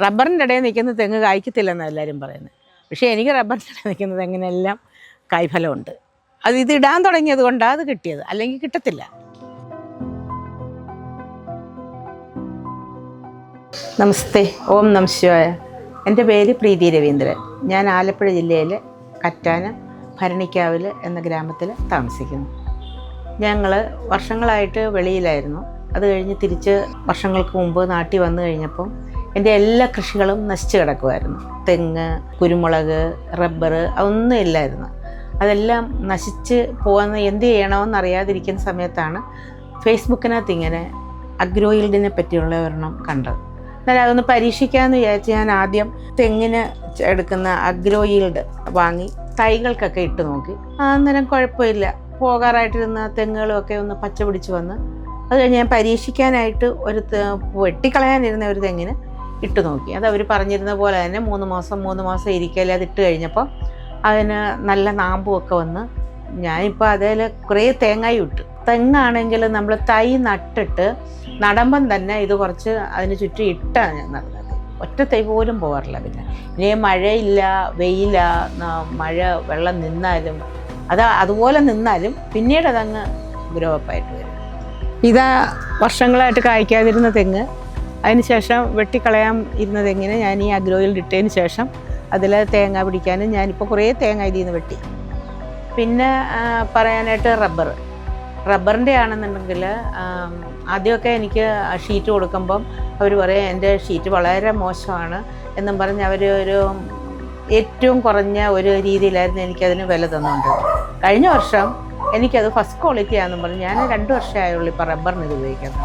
റബ്ബറിന്റെ ഇടയിൽ നിൽക്കുന്ന തെങ്ങ് കായ്ക്കത്തില്ലെന്നാണ് എല്ലാവരും പറയുന്നത്. പക്ഷേ എനിക്ക് റബ്ബറിന്റെ ഇടയിൽ നിൽക്കുന്ന തെങ്ങിനെല്ലാം കായ്ഫലമുണ്ട്. അത് ഇത് ഇടാൻ തുടങ്ങിയത് കൊണ്ടാണ് അത് കിട്ടിയത്. അല്ലെങ്കിൽ കിട്ടത്തില്ല. നമസ്തേ. ഓം നമ ശിവായ. എന്റെ പേര് പ്രീതി രവീന്ദ്രൻ. ഞാൻ ആലപ്പുഴ ജില്ലയിലെ കറ്റാന ഭരണിക്കാവിൽ എന്ന ഗ്രാമത്തിൽ താമസിക്കുന്നു. ഞങ്ങൾ വർഷങ്ങളായിട്ട് വെളിയിലായിരുന്നു. അത് കഴിഞ്ഞ് തിരിച്ച് വർഷങ്ങൾക്ക് മുമ്പ് നാട്ടിൽ വന്നു കഴിഞ്ഞപ്പം എന്റെ എല്ലാ കൃഷികളും നശിച്ചു കിടക്കുമായിരുന്നു. തെങ്ങ് കുരുമുളക് റബ്ബർ അതൊന്നും ഇല്ലായിരുന്നു. അതെല്ലാം നശിച്ച് പോകുന്ന എന്ത് ചെയ്യണമെന്ന് അറിയാതിരിക്കുന്ന സമയത്താണ് ഫേസ്ബുക്കിനകത്ത് ഇങ്ങനെ അഗ്രോയിൽഡിനെ പറ്റിയുള്ള ഒരെണ്ണം കണ്ടത്. എന്നാലും അതൊന്ന് പരീക്ഷിക്കാമെന്ന് വിചാരിച്ച് ഞാൻ ആദ്യം തെങ്ങിന് എടുക്കുന്ന അഗ്രോയിൽഡ് വാങ്ങി തൈകൾക്കൊക്കെ ഇട്ട് നോക്കി. അന്നേരം കുഴപ്പമില്ല. പോകാറായിട്ടിരുന്ന തെങ്ങുകളൊക്കെ ഒന്ന് പച്ച പിടിച്ച് വന്ന് അത് കഴിഞ്ഞ് ഞാൻ പരീക്ഷിക്കാനായിട്ട് ഒരു വെട്ടിക്കളയാനിരുന്ന ഒരു തെങ്ങിന് ഇട്ട് നോക്കി. അത് അവർ പറഞ്ഞിരുന്ന പോലെ തന്നെ മൂന്ന് മാസം മൂന്ന് മാസം ഇരിക്കലേ അത് ഇട്ട് കഴിഞ്ഞപ്പോൾ അതിന് നല്ല നാമ്പും ഒക്കെ വന്ന് ഞാനിപ്പോൾ അതിൽ കുറേ തേങ്ങായി ഇട്ടു. തെങ്ങാണെങ്കിൽ നമ്മൾ തൈ നട്ടിട്ട് നടമ്പം തന്നെ ഇത് കുറച്ച് അതിന് ചുറ്റും ഇട്ടാണ് ഞാൻ നടന്നത്. ഒറ്റ തൈ പോലും പോകാറില്ല പിന്നെ. ഇനി മഴയില്ല വെയില മഴ വെള്ളം നിന്നാലും അത് അതുപോലെ നിന്നാലും പിന്നീട് അതങ്ങ് ഗ്രോ അപ്പായിട്ട് വരും. ഇതാ വർഷങ്ങളായിട്ട് കായ്ക്കാതിരുന്ന തെങ്ങ്. അതിനുശേഷം വെട്ടിക്കളയാൻ ഇരുന്നത് എങ്ങനെ? ഞാൻ ഈ അഗ്രോയിൽ ഇട്ടതിന് ശേഷം അതിൽ തേങ്ങ പിടിക്കാനും ഞാനിപ്പോൾ കുറേ തേങ്ങ ഇതിൽ നിന്ന് വെട്ടി. പിന്നെ പറയാനായിട്ട് റബ്ബർ. റബ്ബറിന്റെ ആണെന്നുണ്ടെങ്കിൽ ആദ്യമൊക്കെ എനിക്ക് ഷീറ്റ് കൊടുക്കുമ്പം അവർ പറയും എന്റെ ഷീറ്റ് വളരെ മോശമാണ് എന്നും പറഞ്ഞ് അവർ ഒരു ഏറ്റവും കുറഞ്ഞ ഒരു രീതിയിലായിരുന്നു എനിക്കതിന് വില തന്നുകൊണ്ട് കഴിഞ്ഞ വർഷം എനിക്കത് ഫസ്റ്റ് ക്വാളിറ്റി ആണെന്നും പറഞ്ഞ് ഞാൻ രണ്ട് വർഷമായുള്ളൂ ഇപ്പോൾ റബ്ബറിന് ഇത് ഉപയോഗിക്കുന്നത്.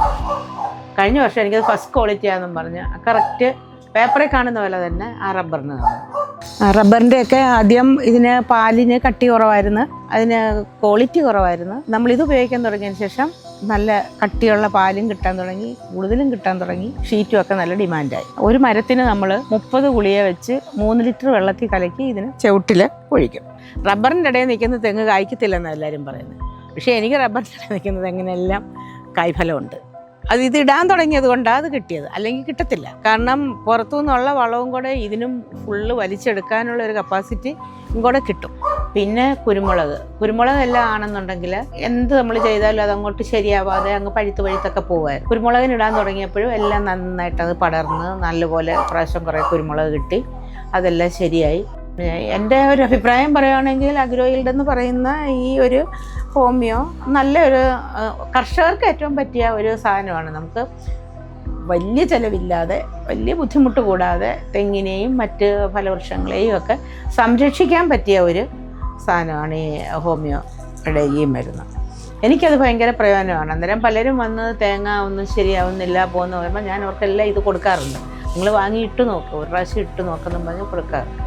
കഴിഞ്ഞ വർഷം എനിക്കത് ഫസ്റ്റ് ക്വാളിറ്റി ആണെന്നും പറഞ്ഞ്. കറക്റ്റ് പേപ്പറിൽ കാണുന്ന പോലെ തന്നെ ആ റബ്ബറിന് തന്നു റബ്ബറിന്റെ ഒക്കെ ആദ്യം ഇതിന് പാലിന് കട്ടി കുറവായിരുന്നു. അതിന് ക്വാളിറ്റി കുറവായിരുന്നു. നമ്മളിത് ഉപയോഗിക്കാൻ തുടങ്ങിയതിന് ശേഷം നല്ല കട്ടിയുള്ള പാലും കിട്ടാൻ തുടങ്ങി കൂടുതലും കിട്ടാൻ തുടങ്ങി ഷീറ്റും ഒക്കെ നല്ല ഡിമാൻഡായി ഒരു മരത്തിന് നമ്മൾ മുപ്പത് ഗുളിയെ വെച്ച് മൂന്ന് ലിറ്റർ വെള്ളത്തിൽ കലക്കി ഇതിന് ചവിട്ടിൽ ഒഴിക്കും. റബ്ബറിന്റെ ഇടയിൽ നിൽക്കുന്ന തെങ്ങ് കായ്ക്കത്തില്ലെന്നാണ് എല്ലാവരും പറയുന്നത്. പക്ഷേ എനിക്ക് റബ്ബറിന്റെ ഇടയിൽ നിൽക്കുന്ന തെങ്ങിനെല്ലാം കായ്ഫലമുണ്ട്. അത് ഇത് ഇടാൻ തുടങ്ങിയത് കൊണ്ടാണ് അത് കിട്ടിയത്. അല്ലെങ്കിൽ കിട്ടത്തില്ല. കാരണം പുറത്തു നിന്നുള്ള വളവും കൂടെ ഇതിനും ഫുള്ള് വലിച്ചെടുക്കാനുള്ള ഒരു കപ്പാസിറ്റി കൂടെ കിട്ടും. പിന്നെ കുരുമുളക്. കുരുമുളക് എല്ലാം ആണെന്നുണ്ടെങ്കിൽ എന്ത് നമ്മൾ ചെയ്താലും അത് അങ്ങോട്ട് ശരിയാവാതെ അങ്ങ് പഴുത്ത് പഴുത്തൊക്കെ പോകുമായിരുന്നു കുരുമുളകിന് ഇടാൻ തുടങ്ങിയപ്പോഴും എല്ലാം നന്നായിട്ട് അത് പടർന്ന് നല്ലപോലെ പ്രാവശ്യം കുറേ കുരുമുളക് കിട്ടി. അതെല്ലാം ശരിയായി. എന്റെ ഒരു അഭിപ്രായം പറയുകയാണെങ്കിൽ അഗ്രോയിൽഡ് എന്ന് പറയുന്ന ഈ ഒരു ഹോമിയോ നല്ലൊരു കർഷകർക്ക് ഏറ്റവും പറ്റിയ ഒരു സാധനമാണ്. നമുക്ക് വലിയ ചിലവില്ലാതെ വലിയ ബുദ്ധിമുട്ട് കൂടാതെ തെങ്ങിനെയും മറ്റ് ഫലവൃക്ഷങ്ങളെയും ഒക്കെ സംരക്ഷിക്കാൻ പറ്റിയ ഒരു സാധനമാണ് ഈ ഹോമിയോയുടെ ഈ മരുന്ന്. എനിക്കത് ഭയങ്കര പ്രയോജനമാണ്. അന്നേരം പലരും വന്ന് തേങ്ങ ഒന്നും ശരിയാവുന്നില്ല പോകുന്ന പറയുമ്പോൾ ഞാൻ അവർക്കെല്ലാം ഇത് കൊടുക്കാറുണ്ട്. നിങ്ങൾ വാങ്ങി ഇട്ട് നോക്ക് ഒരു പ്രാവശ്യം ഇട്ട് നോക്കുന്നു പറഞ്ഞ് കൊടുക്കാറുണ്ട്.